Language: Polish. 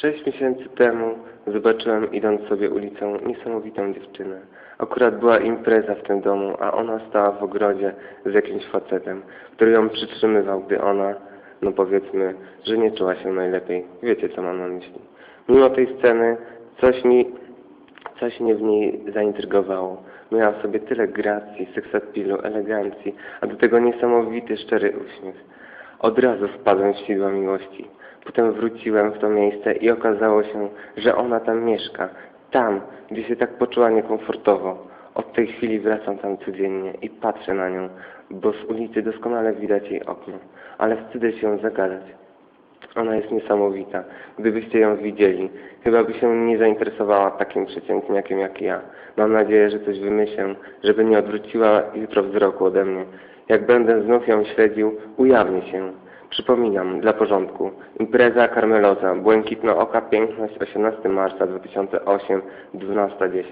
Sześć miesięcy temu zobaczyłem idąc sobie ulicą niesamowitą dziewczynę. Akurat była impreza w tym domu, a ona stała w ogrodzie z jakimś facetem, który ją przytrzymywał, gdy ona, no powiedzmy, że nie czuła się najlepiej. Wiecie, co mam na myśli. Mimo tej sceny coś mi, coś mnie w niej zaintrygowało. Miała w sobie tyle gracji, seksapilu, elegancji, a do tego niesamowity, szczery uśmiech. Od razu wpadłem w sidła miłości. Potem wróciłem w to miejsce i okazało się, że ona tam mieszka. Tam, gdzie się tak poczuła niekomfortowo. Od tej chwili wracam tam codziennie i patrzę na nią, bo z ulicy doskonale widać jej okno. Ale wstydzę się zagadać. Ona jest niesamowita. Gdybyście ją widzieli, chyba by się nie zainteresowała takim przeciętniakiem jak ja. Mam nadzieję, że coś wymyślę, żeby nie odwróciła jutro wzroku ode mnie. Jak będę znów ją śledził, ujawnię się. Przypominam, dla porządku. Impreza Karmeloza, Błękitno Oka Piękność, 18 marca 2008, 12.10.